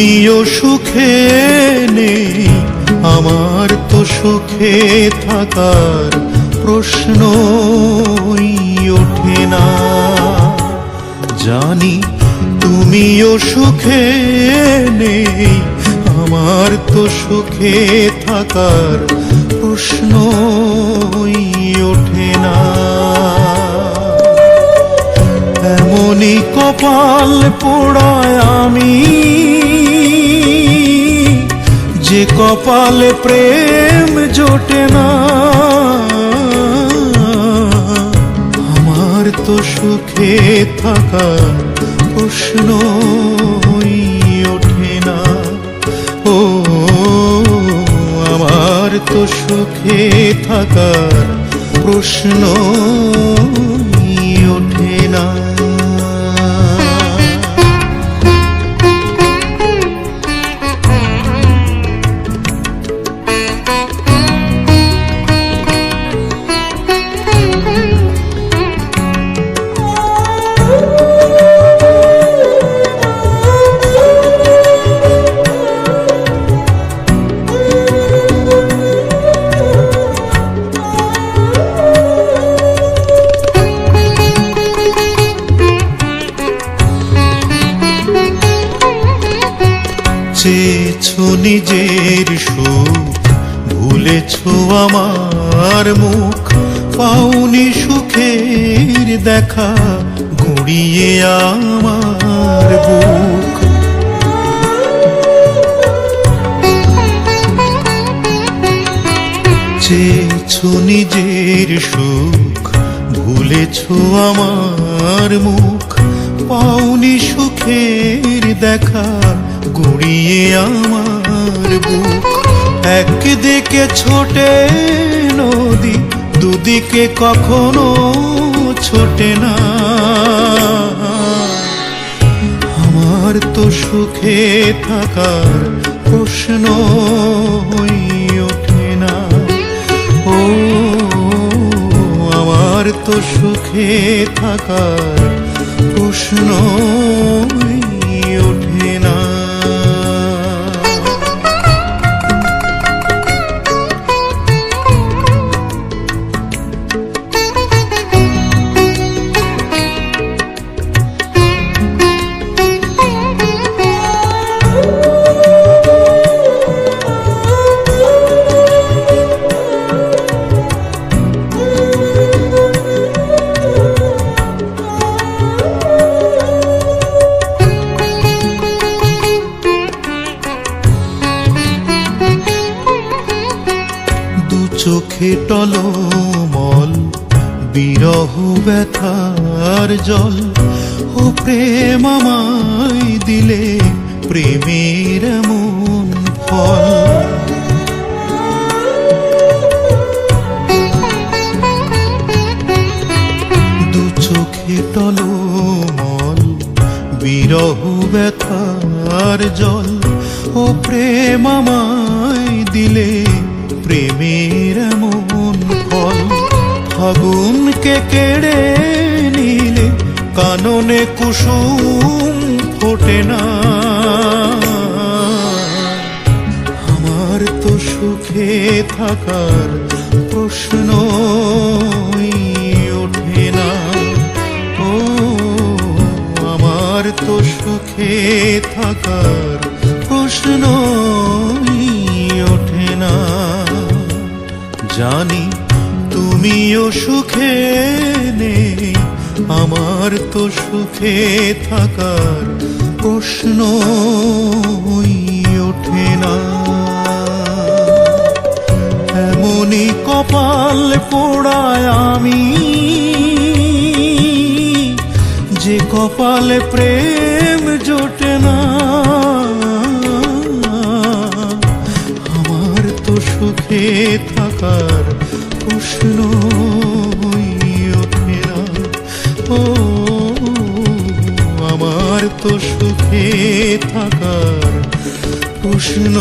তুমিও সুখে নেই, আমার তো সুখে থাকার প্রশ্নই ওঠে না। জানি তুমিও সুখে নেই, আমার তো সুখে থাকার প্রশ্নই ওঠে না। এমনই কপাল পোড়ায় আমি যে কপালে প্রেম জোটে না, আমার তো সুখে থাকা প্রশ্ন ওঠে না। ও, আমার তো সুখে থাকার প্রশ্ন ওঠে না। চেয়েছো নিজের সুখ, ভুলেছো আমার মুখ, পাওনি সুখের দেখা গুড়িয়ে আমার বুক। চেয়েছো নিজের সুখ, ভুলেছো আমার মুখ, পাওনি সুখের দেখা গুড়িয়ে আমার বুক। একদিকে ছোটে নদী, দুদিকে কখনো ছোটে না। আমার তো সুখে থাকার প্রশ্ন ওঠে না। ও, আমার তো সুখে থাকার প্রশ্ন চোখে টলমল, বিরহ ব্যথার জল। ও প্রেম আমায় দিলে প্রেমের এমন ফল। দু চোখে টলমল, বিরহ ব্যথার জল। ও প্রেম আমায় দিলে প্রেমের মন ফল ফাগুনকে কেড়ে নিলে কাননে কুসুম ফোটে না। আমার তো সুখে থাকার প্রশ্ন ওঠে না। ও, আমার তো সুখে থাকার জানি তুমিও সুখে নেই। আমার তো সুখে থাকার প্রশ্ন ওঠে না। এমনই কপাল পোড়ায় আমি, যে কপালে প্রেম সুখে থাকার উষ্ণ ও আমার তো সুখে থাকার প্রশ্ন